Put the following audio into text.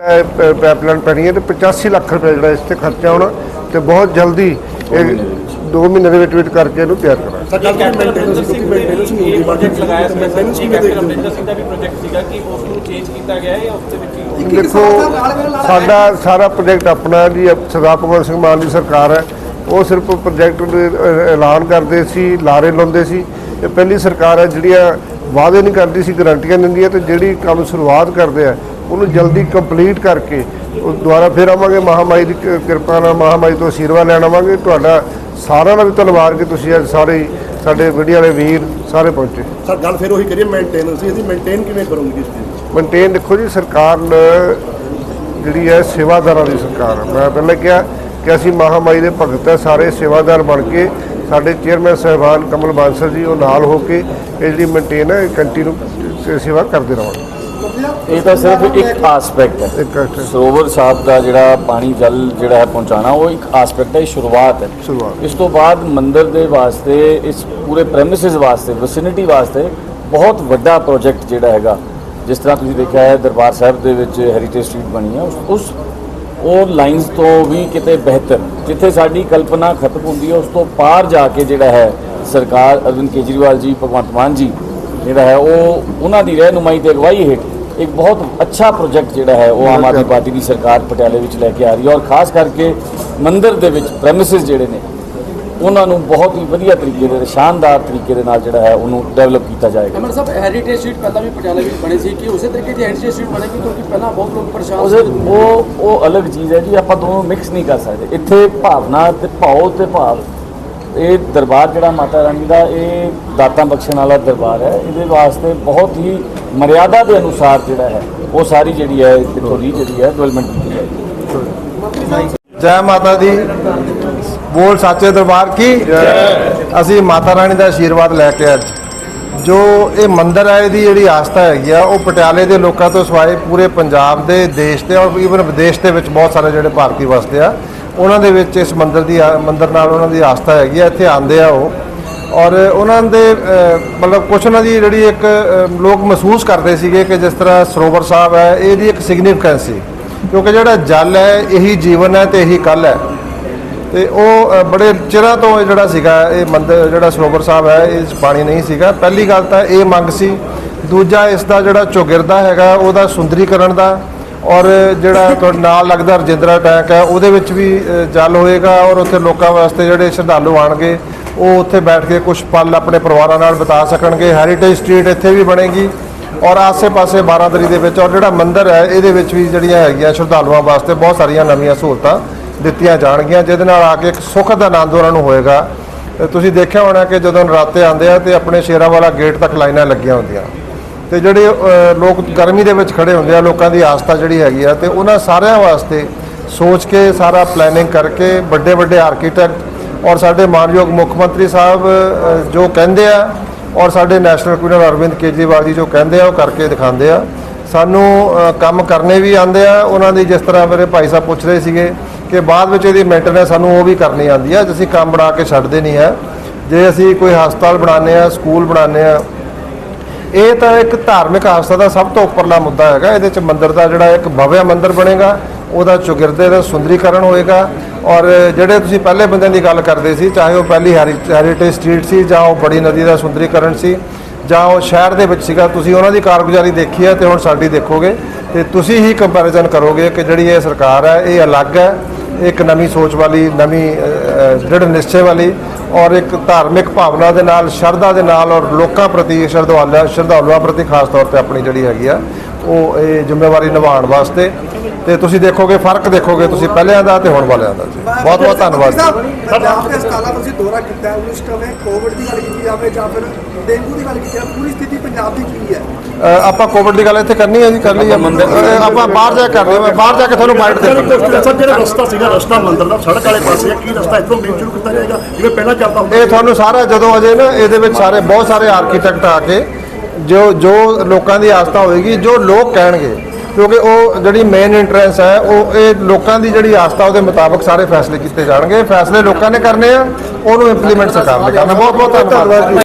Pipeline ਪੈਣੀ ਹੈ ਤੇ 85 ਲੱਖ ਰੁਪਏ ਜਿਹੜਾ ਇਸ ਤੇ ਖਰਚਾ ਹੋਣਾ ਤੇ ਬਹੁਤ ਜਲਦੀ ਇਹ 2 ਮਹੀਨੇ ਦੇ ਵਿੱਚ ਵਿੱਚ ਕਰਕੇ ਇਹਨੂੰ ਤਿਆਰ ਕਰਾਂਗੇ। ਸਰ ਗੱਲ ਕਰੀ ਮੇਨਟੇਨੈਂਸ ਕਿਉਂਕਿ ਮੇਨਟੇਨੈਂਸ ਨਹੀਂ ਹੁੰਦੀ ਪ੍ਰੋਜੈਕਟ ਲਗਾਇਆ ਸੀ। ਮੇਨਟੇਨੈਂਸ ਜੀ ਕਿਵੇਂ ਕੈਪਟਨ ਦੇਖਦੇ ਅਮਰਿੰਦਰ ਸਿੰਘ ਦਾ ਵੀ ਪ੍ਰੋਜੈਕਟ ਸੀਗਾ ਕਿ ਉਸ ਨੂੰ ਚੇਂਜ ਕੀਤਾ ਗਿਆ ਹੈ ਜਾਂ ਉਸ ਦੇ ਵਿੱਚ ਹੀ ਦੇਖੋ ਸਾਡਾ ਸਾਰਾ ਪ੍ਰੋਜੈਕਟ ਆਪਣਾ ਜੀ ਸਰਦਾਰ ਭਗਵੰਤ ਸਿੰਘ ਮਾਨ ਦੀ ਸਰਕਾਰ ਹੈ। ਉਹ ਸਿਰਫ ਪ੍ਰੋਜੈਕਟ ਐਲਾਨ ਕਰਦੇ ਸੀ ਲਾਰੇ ਲਾਉਂਦੇ ਸੀ। ਇਹ ਪਹਿਲੀ ਸਰਕਾਰ ਹੈ ਜਿਹੜੀਆਂ ਵਾਅਦੇ ਨਹੀਂ ਕਰਦੀ ਸੀ ਗਰੰਟੀਆਂ ਦਿੰਦੀ ਹੈ ਤੇ ਜਿਹੜੀ ਕੰਮ ਸ਼ੁਰੂਆਤ ਕਰਦੇ ਆ ਉਹਨੂੰ ਜਲਦੀ ਕੰਪਲੀਟ ਕਰਕੇ ਉਹ ਦੁਬਾਰਾ ਫਿਰ ਆਵਾਂਗੇ ਮਹਾਮਾਈ ਦੀ ਕਿਰਪਾ ਨਾਲ ਮਹਾਮਾਈ ਤੋਂ ਅਸ਼ੀਰਵਾਦ ਲੈਣ ਆਵਾਂਗੇ। ਤੁਹਾਡਾ ਸਾਰਿਆਂ ਦਾ ਵੀ ਧੰਨਵਾਦ ਕਿ ਤੁਸੀਂ ਅੱਜ ਸਾਰੇ ਸਾਡੇ ਮੀਡੀਆ ਵਾਲੇ ਵੀਰ ਸਾਰੇ ਪਹੁੰਚੇ। ਸਰ ਗੱਲ ਫਿਰ ਉਹੀ ਕਰੀਏ ਮੇਨਟੇਨੈਂਸ ਇਹਦੀ ਮੇਨਟੇਨ ਕਿਵੇਂ ਕਰੋਗੇ ਇਸ ਚੀਜ਼ ਮੇਨਟੇਨ ਦੇਖੋ ਜੀ ਸਰਕਾਰ ਜਿਹੜੀ ਹੈ ਸੇਵਾਦਾਰਾਂ ਦੀ ਸਰਕਾਰ ਮੈਂ ਪਹਿਲਾਂ ਕਿਹਾ ਕਿ ਅਸੀਂ ਮਹਾਮਾਈ ਦੇ ਭਗਤ ਹੈ ਸਾਰੇ ਸੇਵਾਦਾਰ ਬਣ ਕੇ ਸਾਡੇ ਚੇਅਰਮੈਨ ਸਾਹਿਬਾਨ ਕਮਲ ਬਾਂਸਲ ਜੀ ਉਹ ਨਾਲ ਹੋ ਕੇ ਇਹ ਜਿਹੜੀ ਮੇਨਟੇਨ ਹੈ ਕੰਟੀਨਿਊ ਸੇਵਾ ਕਰਦੇ ਰਹਾਂਗੇ ਇਹ ਤਾਂ ਸਿਰਫ ਇੱਕ ਆਸਪੈਕਟ ਹੈ। ਇੱਕ ਸਰੋਵਰ ਸਾਹਿਬ ਦਾ ਜਿਹੜਾ ਪਾਣੀ ਜਲ ਜਿਹੜਾ ਹੈ ਪਹੁੰਚਾਣਾ ਉਹ ਇੱਕ ਆਸਪੈਕਟ ਹੈ ਇਹ ਸ਼ੁਰੂਆਤ ਹੈ। ਸ਼ੁਰੂਆਤ। ਇਸ ਤੋਂ ਬਾਅਦ ਮੰਦਿਰ ਦੇ ਵਾਸਤੇ ਇਸ ਪੂਰੇ ਪ੍ਰੈਮਿਸਿਸ ਵਾਸਤੇ ਵਿਸਿਨਿਟੀ ਵਾਸਤੇ ਬਹੁਤ ਵੱਡਾ ਪ੍ਰੋਜੈਕਟ ਜਿਹੜਾ ਹੈਗਾ ਜਿਸ ਤਰ੍ਹਾਂ ਤੁਸੀਂ ਦੇਖਿਆ ਹੈ ਦਰਬਾਰ ਸਾਹਿਬ ਦੇ ਵਿੱਚ ਹੈਰੀਟੇਜ ਸਟਰੀਟ ਬਣੀ ਹੈ ਉਸ- ਉਸ ਉਹ ਲਾਈਨਸ ਤੋਂ ਵੀ ਕਿਤੇ ਬਿਹਤਰ ਜਿੱਥੇ ਸਾਡੀ ਕਲਪਨਾ ਖਤਮ ਹੁੰਦੀ ਹੈ ਉਸ ਤੋਂ ਪਾਰ ਜਾ ਕੇ ਜਿਹੜਾ ਹੈ ਸਰਕਾਰ ਅਰਵਿੰਦ ਕੇਜਰੀਵਾਲ ਜੀ ਭਗਵੰਤ ਮਾਨ ਜੀ ਜਿਹੜਾ ਹੈ ਉਹ ਉਹਨਾਂ ਦੀ ਰਹਿਨੁਮਾਈ ਤੇ ਅਗਵਾਈ ਹੇਠ ਇੱਕ ਬਹੁਤ ਅੱਛਾ ਪ੍ਰੋਜੈਕਟ ਜਿਹੜਾ ਹੈ ਉਹ ਆਮ ਆਦਮੀ ਪਾਰਟੀ ਦੀ ਸਰਕਾਰ ਪਟਿਆਲੇ ਵਿੱਚ ਲੈ ਕੇ ਆ ਰਹੀ ਹੈ ਔਰ ਖਾਸ ਕਰਕੇ ਮੰਦਿਰ ਦੇ ਵਿੱਚ ਪ੍ਰੈਮਿਸਿਸ ਜਿਹੜੇ ਨੇ ਉਹਨਾਂ ਨੂੰ ਬਹੁਤ ਹੀ ਵਧੀਆ ਤਰੀਕੇ ਦੇ ਸ਼ਾਨਦਾਰ ਤਰੀਕੇ ਦੇ ਨਾਲ ਜਿਹੜਾ ਹੈ ਉਹਨੂੰ ਡਿਵੈਲਪ ਕੀਤਾ ਜਾਏਗਾ। ਅਮਰ ਸਾਹਿਬ ਹੈਰੀਟੇਜ ਸਟਰੀਟ ਪਹਿਲਾਂ ਵੀ ਪਟਿਆਲੇ ਵਿੱਚ ਬਣੀ ਸੀ ਕਿ ਉਸੇ ਤਰੀਕੇ ਦੀ ਹੈਰੀਟੇਜ ਸਟਰੀਟ ਬਣੇਗੀ ਕਿਉਂਕਿ ਪਹਿਲਾਂ ਬਹੁਤ ਲੋਕ ਪਰੇਸ਼ਾਨ ਸੀ? ਉਹ ਉਹ ਅਲੱਗ ਚੀਜ਼ ਹੈ ਜੀ ਆਪਾਂ ਦੋਨੋਂ ਮਿਕਸ ਨਹੀਂ ਕਰ ਸਕਦੇ। ਇੱਥੇ ਭਾਵਨਾ ਤੇ ਭਾਉ ਤੇ ਭਾਵ। ਇਹ ਦਰਬਾਰ ਜਿਹੜਾ ਮਾਤਾ ਰਾਣੀ ਦਾ, ਇਹ ਦਾਤਾਂ ਬਖਸ਼ਣ ਵਾਲਾ ਦਰਬਾਰ ਹੈ। ਇਹਦੇ ਵਾਸਤੇ ਬਹੁਤ ਹੀ ਮਰਿਆਦਾ ਦੇ ਅਨੁਸਾਰ ਜਿਹੜਾ ਹੈ, ਉਹ ਸਾਰੀ ਜਿਹੜੀ ਹੈ, ਇੱਥੋਂ ਜਿਹੜੀ ਹੈ ਡਿਵੈਲਪਮੈਂਟ ਕੀਤੀ ਜਾਏਗੀ। ਜੈ ਮਾਤਾ ਦੀ। ਬੋਲ ਸਾਚੇ ਦਰਬਾਰ ਕੀ? ਅਸੀਂ ਮਾਤਾ ਰਾਣੀ ਦਾ ਆਸ਼ੀਰਵਾਦ ਲੈ ਕੇ ਅੱਜ। ਜੋ ਇਹ ਮੰਦਰ ਹੈ, ਇਹਦੀ ਜਿਹੜੀ ਆਸਥਾ ਹੈਗੀ ਆ, ਉਹ ਪਟਿਆਲੇ ਦੇ ਲੋਕਾਂ ਤੋਂ ਸਵਾਏ ਪੂਰੇ ਪੰਜਾਬ ਦੇ ਦੇਸ਼ ਦੇ ਔਰ ਈਵਨ ਵਿਦੇਸ਼ ਦੇ ਵਿੱਚ ਬਹੁਤ ਸਾਰੇ ਜਿਹੜੇ ਭਾਰਤੀ ਵਸਦੇ ਆ। ਉਹਨਾਂ ਦੇ ਵਿੱਚ ਇਸ ਮੰਦਿਰ ਦੀ ਆ- ਮੰਦਿਰ ਨਾਲ ਉਹਨਾਂ ਦੀ ਆਸਥਾ ਹੈਗੀ ਆ, ਇੱਥੇ ਆਉਂਦੇ ਆ ਉਹ। ਔਰ ਉਹਨਾਂ ਦੇ ਮਤਲਬ ਕੁਛ ਉਹਨਾਂ ਦੀ ਜਿਹੜੀ ਇੱਕ ਲੋਕ ਮਹਿਸੂਸ ਕਰਦੇ ਸੀਗੇ ਕਿ ਜਿਸ ਤਰ੍ਹਾਂ ਸਰੋਵਰ ਸਾਹਿਬ ਹੈ, ਇਹਦੀ ਇੱਕ ਸਿਗਨੀਫਿਕੈਂਸ ਸੀ। ਕਿਉਂਕਿ ਜਿਹੜਾ ਜਲ ਹੈ, ਇਹੀ ਜੀਵਨ ਹੈ ਤੇ ਇਹੀ ਕੱਲ ਹੈ। ਤੇ ਉਹ ਬੜੇ ਚਿਰਾਂ ਤੋਂ ਇਹ ਜਿਹੜਾ ਸੀਗਾ, ਇਹ ਮੰਦਰ, ਜਿਹੜਾ ਸਰੋਵਰ ਸਾਹਿਬ ਹੈ, ਇਹ ਪਾਣੀ ਨਹੀਂ ਸੀਗਾ। ਪਹਿਲੀ ਗੱਲ ਤਾਂ ਇਹ ਮੰਗ ਸੀ। ਦੂਜਾ, ਇਸ ਦਾ ਜਿਹੜਾ ਚੌਗਿਰਦਾ ਹੈਗਾ, ਉਹਦਾ ਸੁੰਦਰੀਕਰਨ ਦਾ ਔਰ ਜਿਹੜਾ ਤੁਹਾਡੇ ਨਾਲ ਲੱਗਦਾ ਰਜਿੰਦਰਾ ਟੈਂਕ ਹੈ, ਉਹਦੇ ਵਿੱਚ ਵੀ ਜਲ ਹੋਏਗਾ ਔਰ ਉੱਥੇ ਲੋਕਾਂ ਵਾਸਤੇ ਜਿਹੜੇ ਸ਼ਰਧਾਲੂ ਆਣਗੇ ਉਹ ਉੱਥੇ ਬੈਠ ਕੇ ਕੁਝ ਪਲ ਆਪਣੇ ਪਰਿਵਾਰਾਂ ਨਾਲ ਬਿਤਾ ਸਕਣਗੇ। ਹੈਰੀਟੇਜ ਸਟਰੀਟ ਇੱਥੇ ਵੀ ਬਣੇਗੀ ਔਰ ਆਸੇ-ਪਾਸੇ ਬਾਰਾਦਰੀ ਦੇ ਵਿੱਚ ਔਰ ਜਿਹੜਾ ਮੰਦਿਰ ਹੈ, ਇਹਦੇ ਵਿੱਚ ਵੀ ਜਿਹੜੀਆਂ ਹੈਗੀਆਂ ਸ਼ਰਧਾਲੂਆਂ ਵਾਸਤੇ ਬਹੁਤ ਸਾਰੀਆਂ ਨਵੀਆਂ ਸਹੂਲਤਾਂ ਦਿੱਤੀਆਂ ਜਾਣਗੀਆਂ, ਜਿਹਦੇ ਨਾਲ ਆ ਕੇ ਇੱਕ ਸੁੱਖ ਦਾ ਆਨੰਦ ਉਹਨਾਂ ਨੂੰ ਹੋਏਗਾ। ਤੁਸੀਂ ਦੇਖਿਆ ਹੋਣਾ ਕਿ ਜਦੋਂ ਨਰਾਤੇ ਆਉਂਦੇ ਆ ਤੇ ਆਪਣੇ ਸ਼ੇਰਾਂ ਵਾਲਾ ਗੇਟ ਤੱਕ ਲਾਈਨਾਂ ਲੱਗੀਆਂ ਹੁੰਦੀਆਂ। ਤੇ ਜਿਹੜੇ ਲੋਕ ਗਰਮੀ ਦੇ ਵਿੱਚ ਖੜੇ ਹੁੰਦੇ ਆ, ਲੋਕਾਂ ਦੀ ਆਸਥਾ ਜਿਹੜੀ ਹੈਗੀ ਆ, ਤੇ ਉਹਨਾਂ ਸਾਰਿਆਂ ਵਾਸਤੇ ਸੋਚ ਕੇ ਸਾਰਾ ਪਲੈਨਿੰਗ ਕਰਕੇ ਵੱਡੇ ਵੱਡੇ ਆਰਕੀਟੈਕਟ ਔਰ ਸਾਡੇ ਮਾਨਯੋਗ ਮੁੱਖ ਮੰਤਰੀ ਸਾਹਿਬ ਜੋ ਕਹਿੰਦੇ ਆ, ਔਰ ਸਾਡੇ ਨੈਸ਼ਨਲ ਕੁਈਨਰ ਅਰਵਿੰਦ ਕੇਜਰੀਵਾਲ ਜੀ ਜੋ ਕਹਿੰਦੇ ਆ, ਉਹ ਕਰਕੇ ਦਿਖਾਉਂਦੇ ਆ। ਸਾਨੂੰ ਕੰਮ ਕਰਨੇ ਵੀ ਆਉਂਦੇ ਆ, ਉਹਨਾਂ ਦੀ ਜਿਸ ਤਰ੍ਹਾਂ ਮੇਰੇ ਭਾਈ ਸਾਹਿਬ ਪੁੱਛ ਰਹੇ ਸੀਗੇ ਕਿ ਬਾਅਦ ਵਿੱਚ ਇਹਦੀ ਮੇਨਟੇਨੈਂਸ ਸਾਨੂੰ ਉਹ ਵੀ ਕਰਨੀ ਆਉਂਦੀ ਆ ਅਸੀਂ ਕੰਮ ਬਣਾ ਕੇ ਛੱਡਦੇ ਨਹੀਂ ਹੈ ਜੇ ਅਸੀਂ ਕੋਈ ਹਸਪਤਾਲ ਬਣਾਉਂਦੇ ਆ, ਸਕੂਲ ਬਣਾਉਂਦੇ ਆ ਇਹ ਤਾਂ ਇੱਕ ਧਾਰਮਿਕ ਆਸਥਾ ਦਾ ਸਭ ਤੋਂ ਉੱਪਰਲਾ ਮੁੱਦਾ ਹੈਗਾ। ਇਹਦੇ ਚ ਮੰਦਿਰ ਦਾ ਜਿਹੜਾ ਇੱਕ ਭਵਿਆ ਮੰਦਿਰ ਬਣੇਗਾ ਉਹਦਾ ਚੁਗਿਰਦੇ ਦਾ ਸੁੰਦਰੀਕਰਨ ਹੋਏਗਾ ਔਰ ਜਿਹੜੇ ਤੁਸੀਂ ਪਹਿਲੇ ਬੰਦਿਆਂ ਦੀ ਗੱਲ ਕਰਦੇ ਸੀ ਚਾਹੇ ਉਹ ਪਹਿਲੀ ਹੈਰੀਟੇਜ ਸਟਰੀਟ ਸੀ ਜਾਂ ਉਹ ਬੜੀ ਨਦੀ ਦਾ ਸੁੰਦਰੀਕਰਨ ਸੀ ਜਾਂ ਉਹ ਸ਼ਹਿਰ ਦੇ ਵਿੱਚ ਸੀਗਾ ਤੁਸੀਂ ਉਹਨਾਂ ਦੀ ਕਾਰਗੁਜ਼ਾਰੀ ਦੇਖੀ ਹੈ ਤੇ ਹੁਣ ਸਾਡੀ ਦੇਖੋਗੇ ਤੇ ਤੁਸੀਂ ਹੀ ਕੰਪੈਰੀਜ਼ਨ ਕਰੋਗੇ ਕਿ ਜਿਹੜੀ ਇਹ ਸਰਕਾਰ ਹੈ ਇਹ ਅਲੱਗ ਹੈ ਇੱਕ ਨਵੀਂ ਸੋਚ ਵਾਲੀ ਨਵੀਂ ਅ, ਦ੍ਰਿੜ ਨਿਸ਼ਚੇ ਵਾਲੀ ਔਰ ਇੱਕ ਧਾਰਮਿਕ ਭਾਵਨਾ ਦੇ ਨਾਲ, ਸ਼ਰਧਾ ਦੇ ਨਾਲ ਔਰ ਲੋਕਾਂ ਪ੍ਰਤੀ ਸ਼ਰਧਾਲੂਆਂ ਸ਼ਰਧਾਲੂਆਂ ਪ੍ਰਤੀ ਖਾਸ ਤੌਰ ਤੇ ਆਪਣੀ ਜਿਹੜੀ ਹੈਗੀ ਆ ਉਹ ਇਹ ਜ਼ਿੰਮੇਵਾਰੀ ਨਿਭਾਉਣ ਵਾਸਤੇ। ਤੇ ਤੁਸੀਂ ਦੇਖੋਗੇ ਫ਼ਰਕ ਦੇਖੋਗੇ ਤੁਸੀਂ ਪਹਿਲਿਆਂ ਦਾ ਤੇ ਹੁਣ ਵਾਲਿਆਂ ਦਾ। ਜੀ ਬਹੁਤ ਬਹੁਤ ਧੰਨਵਾਦ ਜੀ। ਪੰਜਾਬ ਦੇ ਹਸਪਤਾਲਾਂ ਤੁਸੀਂ ਦੌਰਾ ਕੀਤਾ ਹੈ ਉਸ ਸਮੇਂ ਕੋਵਿਡ ਦੀ ਗੱਲ ਕੀਤੀ ਜਾਵੇ ਜਾਂ ਫਿਰ ਡੇਂਗੂ ਦੀ ਗੱਲ ਕੀਤੀ ਜਾਵੇ ਪੂਰੀ ਸਥਿਤੀ ਪੰਜਾਬ ਦੀ ਕੀ ਹੈ? ਅ, ਆਪਾਂ ਕੋਵਿਡ ਦੀ ਗੱਲ ਇੱਥੇ ਕਰਨੀ ਹੈ ਜੀ ਕਰ ਲਈ ਆਪਾਂ ਬਾਹਰ ਜਾ ਕੇ ਕਰ ਰਹੇ ਹਾਂ ਬਾਹਰ ਜਾ ਕੇ ਤੁਹਾਨੂੰ ਬਾਈਟ ਦੇ ਸਰ ਜਿਹੜਾ ਰਸਤਾ ਸੀਗਾ ਰਸਤਾ ਮੰਦਿਰ ਦਾ ਸੜਕ ਵਾਲੇ ਪਾਸੇ ਆ, ਕੀ ਰਸਤਾ ਇੱਥੋਂ ਮੇਨ ਸ਼ੁਰੂ ਕੀਤਾ ਜਾਏਗਾ? ਜਿਵੇਂ ਪਹਿਲਾਂ ਚੱਲਦਾ ਹੁੰਦਾ ਇਹ ਤੁਹਾਨੂੰ ਸਾਰਾ ਜਦੋਂ ਅਜੇ ਨਾ ਇਹਦੇ ਵਿੱਚ ਸਾਰੇ ਬਹੁਤ ਸਾਰੇ ਆਰਕੀਟੈਕਟ ਆ ਕੇ ਜੋ ਜੋ ਲੋਕਾਂ ਦੀ ਆਸਥਾ ਹੋਏਗੀ, ਜੋ ਲੋਕ ਕਹਿਣਗੇ, ਕਿਉਂਕਿ ਉਹ ਜਿਹੜੀ ਮੇਨ ਇੰਟਰੈਂਸ ਹੈ, ਉਹ ਇਹ ਲੋਕਾਂ ਦੀ ਜਿਹੜੀ ਆਸਥਾ ਉਹਦੇ ਮੁਤਾਬਕ ਸਾਰੇ ਫੈਸਲੇ ਕੀਤੇ ਜਾਣਗੇ। ਫੈਸਲੇ ਲੋਕਾਂ ਨੇ ਕਰਨੇ ਆ, ਉਹਨੂੰ ਇੰਪਲੀਮੈਂਟ ਸਰਕਾਰ ਨੇ ਕਰਨਾ। ਬਹੁਤ ਬਹੁਤ ਧੰਨਵਾਦ।